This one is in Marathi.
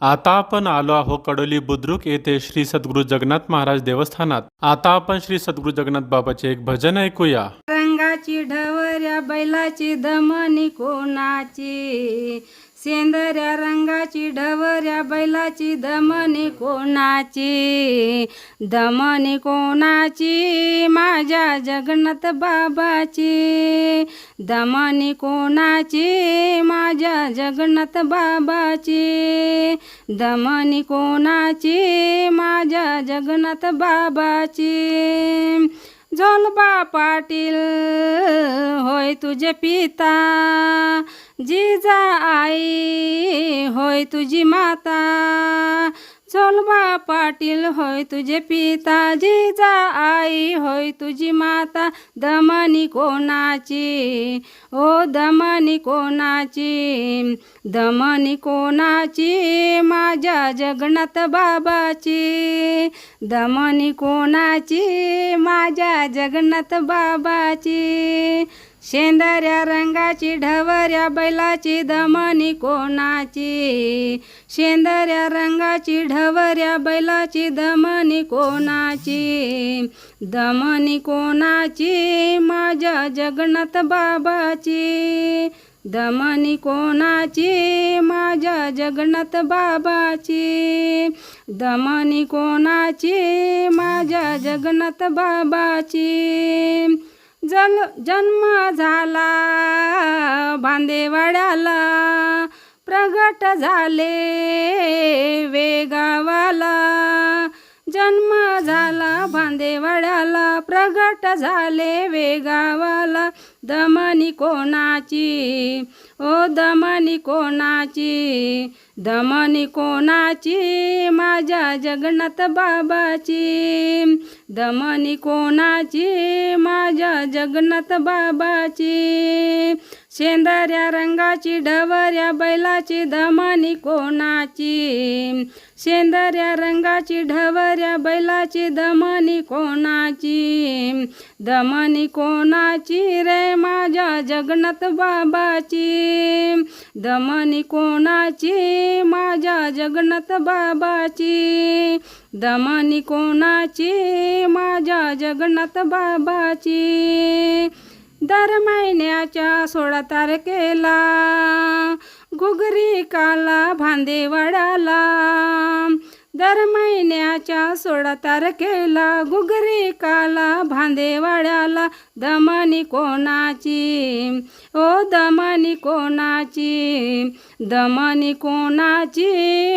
आता आपण आलो आहो कडोली बुद्रुक येथे श्री सद्गुरू जगन्नाथ महाराज देवस्थानात. आता आपण श्री सद्गुरू जगन्नाथ बाबाचे एक भजन ऐकूया. रंगाची ढवऱ्या बैलाची दमनी कोणाची? सेंदऱ्या रंगाची ढवऱ्या बैलाची दमनी कोणाची? दमनी कोणाची? माझ्या जगन्नाथ बाबाची. दमनी कोणाची? माझ्या जगन्नाथ बाबाची. दमनी कोणाची? माझ्या जगन्नाथ बाबाची. झोलबा पाटील होय तुझे पिता जिजा आई होय तुझी माता झोलबा पाटील होय तुझे पिता जिजा आई होय तुझी माता दमनी कोणाची? ओ दमनी कोणाची? दमनी कोणाची? माझ्या जगन्नाथ बाबाची. दमनी कोणाची? माझ्या जगन्नाथ बाबाची. शेंदऱ्या रंगाची ढवऱ्या बैलाची दमनी कोणाची? शेंदऱ्या रंगाची ढवऱ्या बैलाची दमनी कोणाची? दमनी कोणाची? माझ्या जगन्नाथ बाबाची. दमनी कोणाची? माझ्या जगन्नाथ बाबाची. दमनी कोणाची? माझ्या जगन्नाथ बाबाची. जल जन्म झाला भांदेवाड्याला प्रगट झाले वेगावाला. जन्म झाला भांदेवाड्याला प्रगट झाले वेगावाला. दमनी कोणाची? ओ दमनी कोणाची? दमनी कोणाची? माझ्या जगन्नाथ बाबाची. दमनी कोणाची? माझ्या जगन्नाथ बाबाची. शेंदऱ्या रंगाची ढवऱ्या बैलाची दमनी कोणाची? शेंदऱ्या रंगाची ढवऱ्या बैलाची दमनी कोणाची? दमनी कोणाची रे? माझ्या जगन्नाथ बाबाची. दमनी कोणाची? माझ्या जगन्नाथ बाबाची. दमनी कोणाची? माझ्या जगन्नाथ बाबाची. दर महिन्याच्या सोळा तारखेला घुगरी काला भांदेवाडाला. दर महिन्याच्या सोळा तारखेला घुगरी काला भांदेवाड्याला दमनी कोणाची? ओ दमनी कोणाची? दमनी कोणाची?